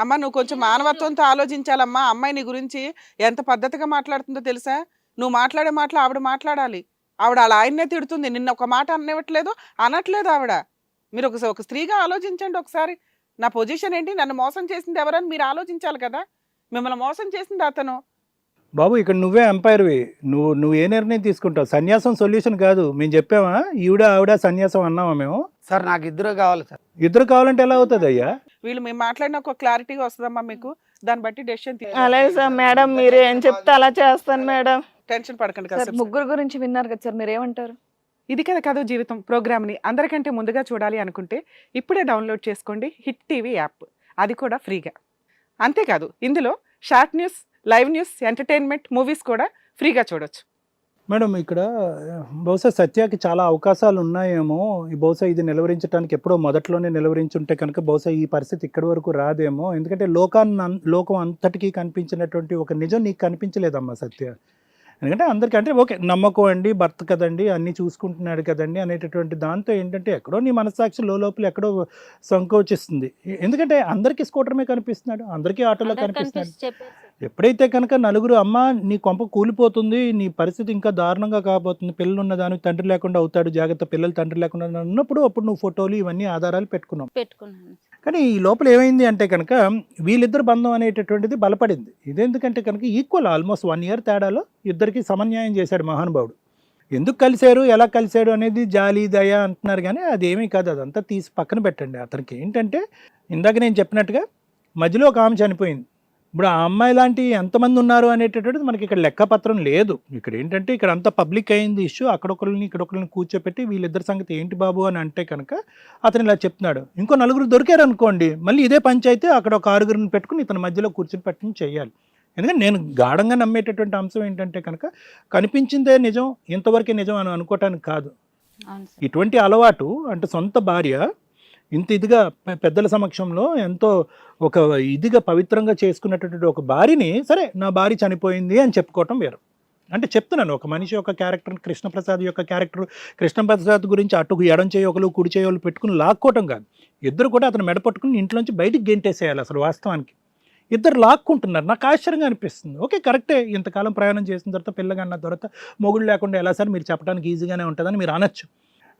అమ్మ నువ్వు కొంచెం మానవత్వంతో ఆలోచించాలమ్మా. అమ్మాయి నీ గురించి ఎంత పద్ధతిగా మాట్లాడుతుందో తెలుసా? నువ్వు మాట్లాడే మాటలు ఆవిడ మాట్లాడాలి. ఆవిడ అలా ఆయన్నే తిడుతుంది. నిన్న ఒక మాట అనట్లేదు అనట్లేదు ఆవిడ. మీరు ఒక ఒక స్త్రీగా ఆలోచించండి ఒకసారి. నా పొజిషన్ ఏంటి? నన్ను మోసం చేసింది ఎవరని మీరు ఆలోచించాలి కదా. మిమ్మల్ని మోసం చేసింది అతను. బాబు ఇక్కడ నువ్వే ఎంపైర్వి నువ్వు నువ్వు ఏ నిర్ణయం తీసుకుంటావు? సన్యాసం సొల్యూషన్ కాదు. మేము చెప్పామా? ఈవిడ ఆవిడ సన్యాసం అన్నామా మేము? సార్ నాకు ఇద్దరు కావాలి సార్. ఇద్దరు కావాలంటే ఎలా అవుతుంది అయ్యా వీళ్ళు మేము మాట్లాడిన ఒక క్లారిటీగా వస్తుందమ్మా మీకు. దాన్ని బట్టి డెసిషన్ అలాగే సార్ మేడం మీరు ఏం చెప్తే అలా చేస్తాను మేడం. టెన్షన్ పడకండి సార్ కాసేపు. ముగ్గురు గురించి విన్నారు కదా సార్ మీరు ఏమంటారు ఇది కదా కథ జీవితం ప్రోగ్రామ్ని. అందరికంటే ముందుగా చూడాలి అనుకుంటే ఇప్పుడే డౌన్లోడ్ చేసుకోండి హిట్ టీవీ యాప్. అది కూడా ఫ్రీగా. అంతేకాదు ఇందులో short news live news entertainment movies కూడా ఫ్రీగా చూడొచ్చు. మేడం ఇక్కడ బహుశా సత్యాకి చాలా అవకాశాలు ఉన్నాయేమో ఈ బహుశా ఇది నిలవరించడానికి ఎప్పుడో మొదట్లోనే నిలవరించుంటే కనుక బహుశా ఈ పరిస్థితి ఇక్కడి వరకు రాదేమో. ఎందుకంటే లోకాన్ని లోకం అంతటికీ కనిపించినటువంటి ఒక నిజం నీకు కనిపించలేదమ్మా సత్య. ఎందుకంటే అందరికీ అంటే ఓకే నమ్మకం అండి భర్త కదండి అన్నీ చూసుకుంటున్నాడు కదండి అనేటటువంటి దాంతో ఏంటంటే ఎక్కడో నీ మనస్సాక్షి లోపల ఎక్కడో సంకోచిస్తుంది. ఎందుకంటే అందరికీ స్కూటర్మే కనిపిస్తున్నాడు అందరికీ ఆటోలో కనిపిస్తున్నాడు. ఎప్పుడైతే కనుక నలుగురు అమ్మ నీ కొంప కూలిపోతుంది నీ పరిస్థితి ఇంకా దారుణంగా కాబోతుంది పిల్లలు ఉన్న దానికి తండ్రి లేకుండా అవుతాడు జాగ్రత్త పిల్లలు తండ్రి లేకుండా ఉన్నప్పుడు అప్పుడు నువ్వు ఫోటోలు ఇవన్నీ ఆధారాలు పెట్టుకున్నావు. పెట్టుకున్నాను. కానీ ఈ లోపల ఏమైంది అంటే కనుక వీళ్ళిద్దరు బంధం అనేటటువంటిది బలపడింది. ఇదెందుకంటే కనుక ఈక్వల్ ఆల్మోస్ట్ వన్ ఇయర్ తేడాలో ఇద్దరికి సమన్యాయం చేశాడు మహానుభావుడు. ఎందుకు కలిశారు? ఎలా కలిశాడు అనేది జాలి దయ అంటున్నారు కానీ అది ఏమీ కాదు. అదంతా తీసి పక్కన పెట్టండి. అతనికి ఏంటంటే ఇందాక నేను చెప్పినట్టుగా మధ్యలో ఒక ఆమె చనిపోయింది. ఇప్పుడు ఆ అమ్మాయి లాంటి ఎంతమంది ఉన్నారు అనేటటువంటిది మనకి ఇక్కడ లెక్కపత్రం లేదు. ఇక్కడ ఏంటంటే ఇక్కడ అంతా పబ్లిక్ అయింది ఇష్యూ. అక్కడొకరిని ఇక్కడొకరిని కూర్చోపెట్టి వీళ్ళిద్దరి సంగతి ఏంటి బాబు అని అంటే కనుక అతను ఇలా చెప్తున్నాడు. ఇంకో నలుగురు దొరికారు అనుకోండి మళ్ళీ ఇదే పంచాయితీ అక్కడ ఒక ఆరుగురిని పెట్టుకుని ఇతని మధ్యలో కూర్చొని పెట్టిన చేయాలి. ఎందుకంటే నేను గాఢంగా నమ్మేటటువంటి అంశం ఏంటంటే కనుక కనిపించిందే నిజం ఇంతవరకే నిజం అని అనుకోవటానికి కాదు. ఇటువంటి అలవాటు అంటే సొంత భార్య ఇంత ఇదిగా పెద్దల సమక్షంలో ఎంతో ఒక ఇదిగా పవిత్రంగా చేసుకున్నటువంటి ఒక భార్యని సరే నా భార్య చనిపోయింది అని చెప్పుకోవటం వేరు. అంటే చెప్తున్నాను ఒక మనిషి యొక్క క్యారెక్టర్ కృష్ణప్రసాద్ యొక్క క్యారెక్టర్ కృష్ణప్రసాద్ గురించి అటుకు ఎడం చేయొకలు కుడి చేయొకలు పెట్టుకుని లాక్కోవటం కాదు. ఇద్దరు కూడా అతను మెడపట్టుకుని ఇంట్లోంచి బయటికి గెంటేసేయాలి అసలు వాస్తవానికి. ఇద్దరు లాక్కుంటున్నారు. నాకు ఆశ్చర్యంగా అనిపిస్తుంది. ఓకే కరెక్టే ఇంతకాలం ప్రయాణం చేసిన తర్వాత పిల్లగన్న తర్వాత మొగుడు లేకుండా ఎలా సార్ మీరు చెప్పడానికి ఈజీగానే ఉంటుందని మీరు అనొచ్చు.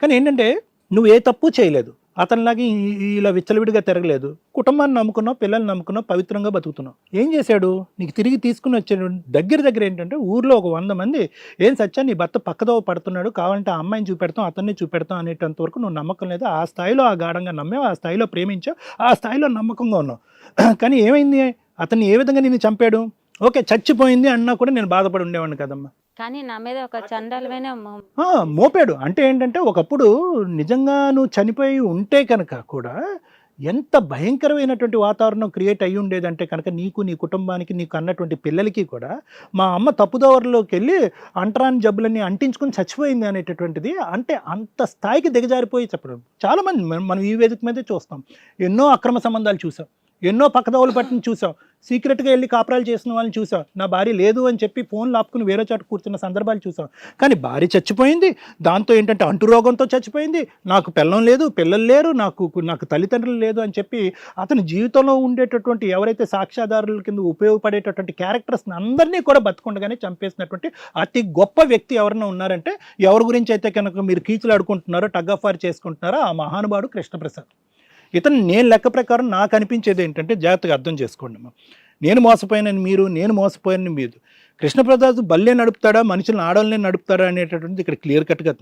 కానీ ఏంటంటే నువ్వు ఏ తప్పు చేయలేదు. అతనిలాగా ఇలా విచ్చలవిడిగా తిరగలేదు. కుటుంబాన్ని నమ్ముకున్నావు పిల్లల్ని నమ్ముకున్నావు పవిత్రంగా బతుకుతున్నావు. ఏం చేశాడు? నీకు తిరిగి తీసుకుని వచ్చాడు. దగ్గర దగ్గర ఏంటంటే ఊర్లో ఒక వంద మంది ఏం సత్యా నీ భర్త పక్కదో పడుతున్నాడు కావాలంటే ఆ అమ్మాయిని చూపెడతాం అతన్ని చూపెడతాం అనేటంత వరకు నువ్వు నమ్మకం లేదు. ఆ స్థాయిలో ఆ గాఢంగా నమ్మావు? ఆ స్థాయిలో ప్రేమించావు? ఆ స్థాయిలో నమ్మకంగా ఉన్నావు. కానీ ఏమైంది? అతన్ని ఏ విధంగా నిన్ను చంపాడు? ఓకే చచ్చిపోయింది అన్నా కూడా నేను బాధపడి ఉండేవాడిని కదమ్మా. కానీ నా మీద ఒక చండాలమైన మోపాడు. అంటే ఏంటంటే ఒకప్పుడు నిజంగా నువ్వు చనిపోయి ఉంటే కనుక కూడా ఎంత భయంకరమైనటువంటి వాతావరణం క్రియేట్ అయ్యి ఉండేదంటే కనుక నీకు నీ కుటుంబానికి నీకు అన్నటువంటి పిల్లలకి కూడా మా అమ్మ తప్పుదోవరిలోకి వెళ్ళి అంటరాని జబ్బులన్నీ అంటించుకుని చచ్చిపోయింది అనేటటువంటిది అంటే అంత స్థాయికి దిగజారిపోయి చెప్పడం. చాలామంది మనం ఈ వేదిక మీదే చూస్తాం. ఎన్నో అక్రమ సంబంధాలు చూసాం. ఎన్నో పక్కదోవలు పట్టిన చూసాం సీక్రెట్గా వెళ్ళి కాపురాలు చేసిన వాళ్ళని చూసాం నా భార్య లేదు అని చెప్పి ఫోన్లు ఆపుకుని వేరే చోట కూర్చున్న సందర్భాలు చూసాం కానీ భార్య చచ్చిపోయింది. దాంతో ఏంటంటే అంటురోగంతో చచ్చిపోయింది. నాకు పిల్లం లేదు పిల్లలు లేరు నాకు నాకు తల్లిదండ్రులు లేదు అని చెప్పి అతని జీవితంలో ఉండేటటువంటి ఎవరైతే సాక్ష్యాధారుల కింద ఉపయోగపడేటటువంటి క్యారెక్టర్స్ని అందరినీ కూడా బతుకుండగానే చంపేసినటువంటి అతి గొప్ప వ్యక్తి ఎవరైనా ఉన్నారంటే ఎవరి గురించి అయితే కనుక మీరు కీచులు ఆడుకుంటున్నారో టగ్ ఆఫ్ వార్ చేసుకుంటున్నారో ఆ మహానుభావుడు కృష్ణప్రసాద్. ఇతను నేను లెక్క ప్రకారం నాకు అనిపించేది ఏంటంటే జాగ్రత్తగా అర్థం చేసుకోండి అమ్మా. నేను మోసపోయానని మీరు నేను మోసపోయానని మీరు. కృష్ణప్రసాద్ బల్లే నడుపుతాడా? మనుషులను ఆడవాళ్ళనే నడుపుతాడా అనేటటువంటిది ఇక్కడ క్లియర్ కట్గా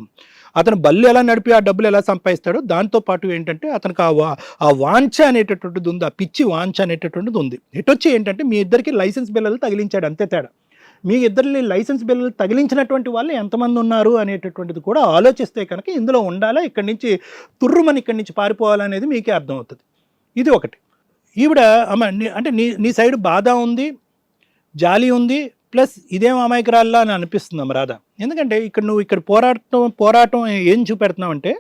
అతను బల్లి ఎలా నడిపి ఆ డబ్బులు ఎలా సంపాదిస్తాడో దాంతో పాటు ఏంటంటే అతనికి ఆ వా ఆ వాంఛ అనేటటువంటిది ఉంది ఆ పిచ్చి వాంఛ అనేటటువంటిది ఉంది. ఎటొచ్చి ఏంటంటే మీ ఇద్దరికి లైసెన్స్ బిల్లలు తగిలించాడు అంతే తేడా. మీ ఇద్దరిని లైసెన్స్ బిల్లులు తగిలించినటువంటి వాళ్ళు ఎంతమంది ఉన్నారు అనేటటువంటిది కూడా ఆలోచిస్తే కనుక ఇందులో ఉండాలా? ఇక్కడి నుంచి తుర్రుమని ఇక్కడి నుంచి పారిపోవాలనేది మీకే అర్థమవుతుంది. ఇది ఒకటి. ఈవిడ అమ్మ నీ- అంటే నీ నీ సైడ్ బాధ ఉంది జాలి ఉంది ప్లస్ ఇదేం అమాయకురాల్లా అని అనిపిస్తుంది అమ్మ రాధ. ఎందుకంటే ఇక్కడ నువ్వు ఇక్కడ పోరాటం పోరాటం ఏం చూపెడుతున్నావు అంటే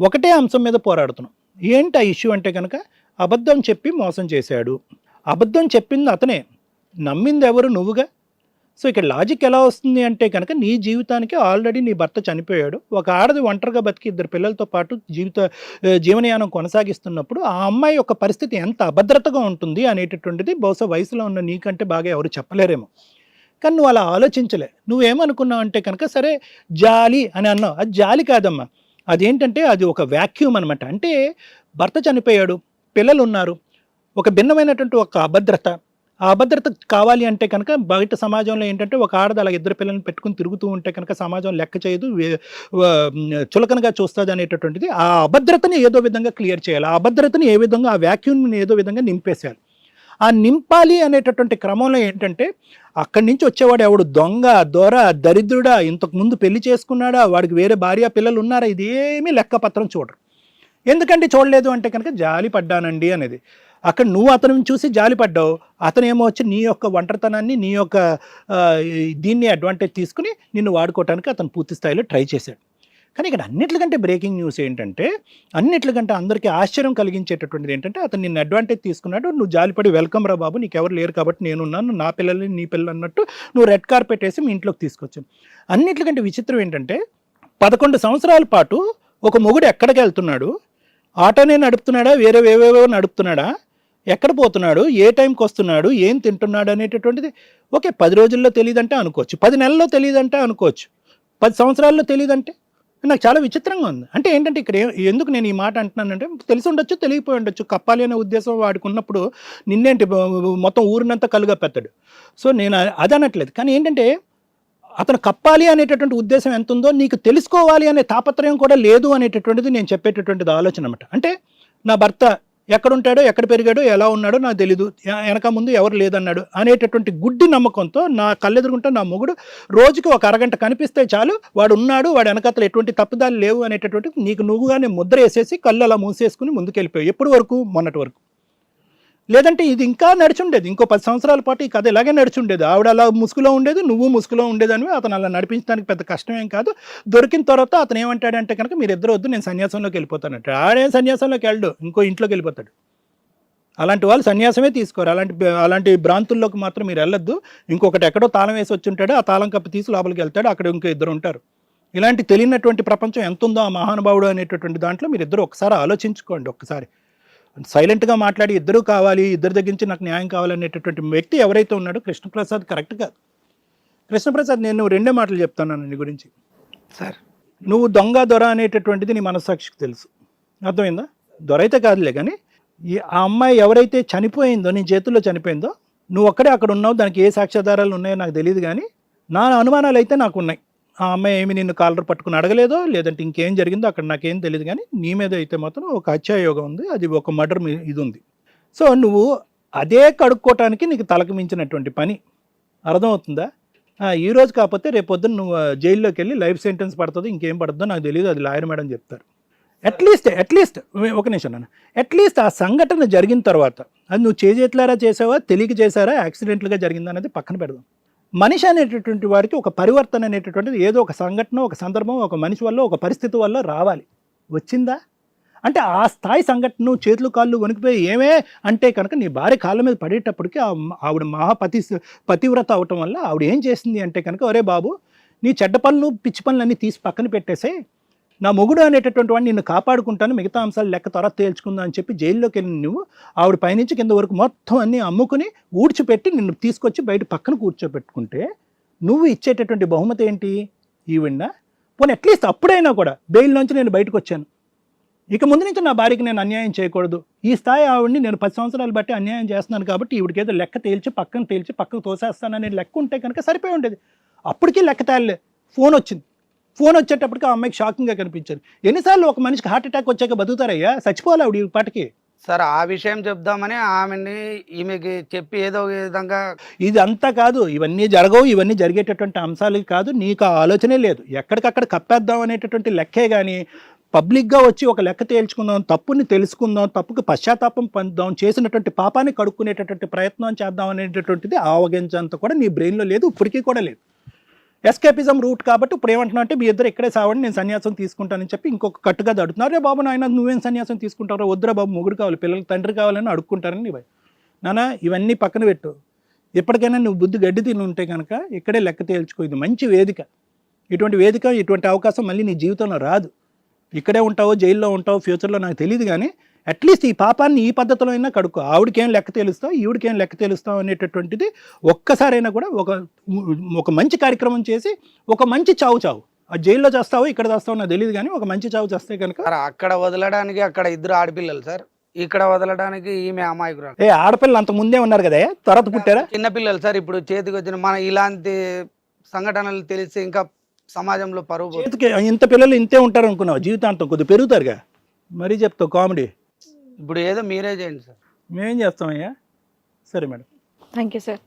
ఒకటే అంశం మీద పోరాడుతున్నావు. ఏంటి ఆ ఇష్యూ అంటే కనుక అబద్ధం చెప్పి మోసం చేశాడు. అబద్ధం చెప్పింది అతనే. నమ్మింది ఎవరు నువ్వుగా? సో ఇక్కడ లాజిక్ ఎలా వస్తుంది అంటే కనుక నీ జీవితానికి ఆల్రెడీ నీ భర్త చనిపోయాడు. ఒక ఆడది ఒంటరిగా బతికి ఇద్దరు పిల్లలతో పాటు జీవిత జీవనయానం కొనసాగిస్తున్నప్పుడు ఆ అమ్మాయి యొక్క పరిస్థితి ఎంత అభద్రతగా ఉంటుంది అనేటటువంటిది బహుశా వయసులో ఉన్న నీకంటే బాగా ఎవరు చెప్పలేరేమో. కానీ నువ్వు అలా ఆలోచించలే. నువ్వేమనుకున్నావు అంటే కనుక సరే జాలి అని అన్నావు. అది జాలి కాదమ్మా. అదేంటంటే అది ఒక వ్యాక్యూమ్ అనమాట అంటే భర్త చనిపోయాడు పిల్లలు ఉన్నారు ఒక భిన్నమైనటువంటి ఒక అభద్రత. ఆ అభద్రత కావాలి అంటే కనుక బయట సమాజంలో ఏంటంటే ఒక ఆడది అలా ఇద్దరు పిల్లల్ని పెట్టుకుని తిరుగుతూ ఉంటే కనుక సమాజం లెక్క చేయదు చులకనగా చూస్తుంది అనేటటువంటిది ఆ అభద్రతని ఏదో విధంగా క్లియర్ చేయాలి. ఆ అభద్రతని ఏ విధంగా ఆ వ్యాక్యూమ్ని ఏదో విధంగా నింపేసేయాలి. ఆ నింపాలి అనేటటువంటి క్రమంలో ఏంటంటే అక్కడి నుంచి వచ్చేవాడు ఎవడు? దొంగ దొర దరిద్రుడా ఇంతకు ముందు పెళ్ళి చేసుకున్నాడా వాడికి వేరే భార్య పిల్లలు ఉన్నారా? ఇదేమీ లెక్కపత్రం చూడరు. ఎందుకంటే చూడలేదు అంటే కనుక జాలి పడ్డానండి అనేది. అక్కడ నువ్వు అతను చూసి జాలి పడ్డావు. అతను ఏమో వచ్చి నీ యొక్క ఒంటరితనాన్ని నీ యొక్క దీన్ని అడ్వాంటేజ్ తీసుకుని నిన్ను వాడుకోవటానికి అతను పూర్తి స్థాయిలో ట్రై చేశాడు. కానీ ఇక్కడ అన్నిటికంటే బ్రేకింగ్ న్యూస్ ఏంటంటే అన్నిటికంటే అందరికీ ఆశ్చర్యం కలిగించేటటువంటిది ఏంటంటే అతను నిన్ను అడ్వాంటేజ్ తీసుకున్నాడు. నువ్వు జాలిపడి వెల్కమ్ రా బాబు నీకు ఎవరు లేరు కాబట్టి నేనున్నాను నా పిల్లల్ని నీ పిల్లలు అన్నట్టు నువ్వు రెడ్ కార్పెట్ వేసి మీ ఇంట్లోకి తీసుకొచ్చాను అన్నిటికంటే విచిత్రం ఏంటంటే పదకొండు సంవత్సరాల పాటు ఒక మొగుడు ఎక్కడికి వెళ్తున్నాడు? ఆటోనే నడుపుతున్నాడా? వేరే వేవేవో నడుపుతున్నాడా? ఎక్కడ పోతున్నాడు? ఏ టైంకి వస్తున్నాడు? ఏం తింటున్నాడు అనేటటువంటిది ఓకే పది రోజుల్లో తెలియదంటే అనుకోవచ్చు. పది నెలల్లో తెలియదంటే అనుకోవచ్చు. పది సంవత్సరాల్లో తెలియదంటే? నాకు చాలా విచిత్రంగా ఉంది. అంటే ఏంటంటే ఇక్కడ ఎందుకు నేను ఈ మాట అంటున్నానంటే తెలిసి ఉండొచ్చు తెలియపోయి ఉండొచ్చు. కప్పాలి అనే ఉద్దేశం వాడుకున్నప్పుడు నిన్నేంటి మొత్తం ఊరినంతా కలుగా పెత్తడు సో నేను అది అనట్లేదు. కానీ ఏంటంటే అతను కప్పాలి అనేటటువంటి ఉద్దేశం ఎంత ఉందో నీకు తెలుసుకోవాలి అనే తాపత్రయం కూడా లేదు అనేటటువంటిది నేను చెప్పేటటువంటిది ఆలోచన అనమాట అంటే నా భర్త ఎక్కడుంటాడో ఎక్కడ పెరిగాడో ఎలా ఉన్నాడో నాకు తెలీదు. వెనక ముందు ఎవరు లేదన్నాడు. అనేటటువంటి గుడ్డి నమ్మకంతో నా కళ్ళెదురుకుంటే నా మొగుడు రోజుకి ఒక అరగంట కనిపిస్తే చాలు వాడు ఉన్నాడు వాడు వెనకతలు ఎటువంటి తప్పుదాలు లేవు అనేటటువంటి నీకు నువ్వుగానే ముద్ర వేసేసి కళ్ళు అలా మూసేసుకుని ముందుకెళ్ళిపోయావు. ఎప్పటి వరకు? మొన్నటి వరకు. లేదంటే ఇది ఇంకా నడిచుండేది. ఇంకో పది సంవత్సరాల పాటు ఈ కథ ఇలాగే నడిచుండేది. ఆవిడ అలా ముసుగులో ఉండేది నువ్వు ముసుగులో ఉండేదని అతను అలా నడిపించడానికి పెద్ద కష్టమేం కాదు. దొరికిన తర్వాత అతను ఏమంటాడంటే కనుక మీరు ఇద్దరు వద్దు నేను సన్యాసంలోకి వెళ్ళిపోతానంట ఆడేం సన్యాసంలోకి వెళ్ళడు ఇంకో ఇంట్లోకి వెళ్ళిపోతాడు. అలాంటి వాళ్ళు సన్యాసమే తీసుకోరు. అలాంటి అలాంటి భ్రాంతుల్లోకి మాత్రం మీరు వెళ్ళొద్దు. ఇంకొకటి ఎక్కడో తాళం వేసి వచ్చి ఉంటాడు ఆ తాళం కప్పి తీసి లోపలికి వెళ్తాడు అక్కడ ఇంకో ఇద్దరు ఉంటారు. ఇలాంటి తెలియనటువంటి ప్రపంచం ఎంత ఉందో ఆ మహానుభావుడు అనేటటువంటి దాంట్లో మీరు ఇద్దరు ఒకసారి ఆలోచించుకోండి ఒకసారి సైలెంట్గా మాట్లాడి ఇద్దరు కావాలి ఇద్దరి దగ్గర నుంచి నాకు న్యాయం కావాలనేటటువంటి వ్యక్తి ఎవరైతే ఉన్నాడో కృష్ణప్రసాద్ కరెక్ట్ కాదు. కృష్ణప్రసాద్ నేను రెండే మాటలు చెప్తాను నీ గురించి. సార్. నువ్వు దొంగ దొర అనేటటువంటిది నీ మనస్సాక్షికి తెలుసు. అర్థమైందా? దొర అయితే కాదులే కానీ ఈ ఆ అమ్మాయి ఎవరైతే చనిపోయిందో నీ చేతుల్లో చనిపోయిందో నువ్వు ఒక్కడే అక్కడ ఉన్నావు దానికి ఏ సాక్ష్యాధారాలు ఉన్నాయో నాకు తెలియదు కానీ నా అనుమానాలు అయితే నాకు ఉన్నాయి. ఆ అమ్మాయి ఏమి నిన్ను కాలర్ పట్టుకుని అడగలేదో? లేదంటే ఇంకేం జరిగిందో? అక్కడ నాకేం తెలియదు కానీ నీ మీద అయితే మాత్రం ఒక హత్యాయోగం ఉంది. అది ఒక మర్డర్ ఇది ఉంది. సో నువ్వు అదే కడుక్కోవటానికి నీకు తలకు మించినటువంటి పని. అర్థమవుతుందా? ఈ రోజు కాకపోతే రేపొద్దున నువ్వు జైల్లోకి వెళ్ళి లైఫ్ సెంటెన్స్ పడుతుందో. ఇంకేం పడుతుందో నాకు తెలియదు అది లాయర్ మేడం చెప్తారు. అట్లీస్ట్ అట్లీస్ట్ ఒక నిమిషం నాన్న. అట్లీస్ట్ ఆ సంఘటన జరిగిన తర్వాత అది నువ్వు చేజేట్లారా చేసావా? తెలియక చేసారా? యాక్సిడెంట్లుగా జరిగిందా? అనేది పక్కన పెడదాం. మనిషి అనేటటువంటి వారికి ఒక పరివర్తన అనేటటువంటిది ఏదో ఒక సంఘటన ఒక సందర్భం ఒక మనిషి వల్ల ఒక పరిస్థితి వల్ల రావాలి. వచ్చిందా? అంటే ఆ స్థాయి సంఘటన చేతులు కాళ్ళు వణికిపోయి ఏమే అంటే కనుక నీ భార్య కాళ్ళ మీద పడేటప్పటికి ఆవిడ మహాపతి పతివ్రత అవటం వల్ల ఆవిడ ఏం చేసింది అంటే కనుక ఒరే బాబు నీ చెడ్డ పనులు పిచ్చి పనులన్నీ తీసి పక్కన పెట్టేసే నా మొగుడు అనేటటువంటి వాడిని నిన్ను కాపాడుకుంటాను మిగతా అంశాలు లెక్క త్వర తేల్చుకుందా అని చెప్పి జైల్లోకి వెళ్ళి నువ్వు ఆవిడ పైనుంచి కింద వరకు మొత్తం అన్నీ అమ్ముకుని ఊడ్చిపెట్టి నిన్ను తీసుకొచ్చి బయట పక్కన కూర్చోబెట్టుకుంటే నువ్వు ఇచ్చేటటువంటి బహుమతి ఏంటి? ఈవిడ పోనీ అట్లీస్ట్ అప్పుడైనా కూడా బెయిల్ నుంచి నేను బయటకు వచ్చాను. ఇక ముందు నుంచి నా భార్యకి నేను అన్యాయం చేయకూడదు. ఈ స్థాయి ఆవిడ్ని నేను పది సంవత్సరాలు బట్టి అన్యాయం చేస్తున్నాను కాబట్టి ఈవిడికేదో లెక్క తేల్చి పక్కన తేల్చి పక్కకు తోసేస్తాననే లెక్క ఉంటే కనుక సరిపోయి ఉండేది. అప్పటికీ లెక్క తేలలే. ఫోన్ వచ్చింది. ఫోన్ వచ్చేటప్పటికి ఆ అమ్మాయికి షాకింగ్గా కనిపించారు. ఎన్నిసార్లు ఒక మనిషికి హార్ట్ అటాక్ వచ్చాక బతుకుతారయ్యా? చచ్చిపోవాలి ఆవిడ పాటికి? సార్ ఆ విషయం చెప్దామని ఆమెని ఈమెకి చెప్పి ఏదో విధంగా ఇది అంతా కాదు ఇవన్నీ జరగవు ఇవన్నీ జరిగేటటువంటి అంశాలు కాదు నీకు ఆ ఆలోచనే లేదు. ఎక్కడికక్కడ కప్పేద్దాం అనేటటువంటి లెక్కే కానీ పబ్లిక్గా వచ్చి ఒక లెక్క తేల్చుకుందాం తప్పుని తెలుసుకుందాం తప్పుకి పశ్చాత్తాపం పొందుదాం చేసినటువంటి పాపాన్ని కడుక్కునేటటువంటి ప్రయత్నం చేద్దాం అనేటటువంటిది ఆవగించంత కూడా నీ బ్రెయిన్లో లేదు ఇప్పటికీ కూడా లేదు. ఎస్కేపిజం రూట్ కాబట్టి ఇప్పుడు ఏమంటున్నా అంటే మీ ఇద్దరు ఇక్కడే సావండి నేను సన్యాసం తీసుకుంటానని చెప్పి ఇంకొక కట్టుగా అడుగుతున్నారు రే బాబు నాయన నువ్వేం సన్యాసం తీసుకుంటారో వద్దురా బాబు మొగుడు కావాలి పిల్లలకి తండ్రి కావాలని అడుక్కుంటారని నీ నాన్న నానా ఇవన్నీ పక్కన పెట్టు. ఎప్పటికైనా నువ్వు బుద్ధి గడ్డి తిని ఉంటే కనుక ఇక్కడే లెక్క తేల్చుకో. ఇది మంచి వేదిక. ఇటువంటి వేదిక ఇటువంటి అవకాశం మళ్ళీ నీ జీవితంలో రాదు. ఇక్కడే ఉంటావో జైల్లో ఉంటావో ఫ్యూచర్లో నాకు తెలియదు కానీ అట్లీస్ట్ ఈ పాపాన్ని ఈ పద్ధతిలో అయినా కడుక్కో. ఆవిడకేం లెక్క తేలుస్తావు? ఈవిడికేం లెక్క తేలుస్తావు అనేటటువంటిది ఒక్కసారైనా కూడా ఒక ఒక మంచి కార్యక్రమం చేసి ఒక మంచి చావు చావు. ఆ జైల్లో చేస్తావో ఇక్కడ చేస్తావో నాకు తెలియదు కానీ ఒక మంచి చావు చేస్తే కనుక అక్కడ వదలడానికి అక్కడ ఇద్దరు ఆడపిల్లలు సార్. ఇక్కడ వదలడానికి ఈమె అమాయకురాలు. ఏ ఆడపిల్లలు అంత ముందే ఉన్నారు కదా తర్వాత పుట్టారా? చిన్న పిల్లలు సార్ ఇప్పుడు చేతికి వచ్చిన మన ఇలాంటి సంఘటనలు తెలిసి ఇంకా సమాజంలో పరువు ఇంత పిల్లలు ఇంతే ఉంటారు అనుకున్నావు జీవితాంతం కొద్దిగా పెరుగుతారుగా. మరీ చెప్తావు కామెడీ. ఇప్పుడు ఏదో మీరే చేయండి సార్. మేమేం చేస్తామయ్యా. సరే మేడం. Thank you sir.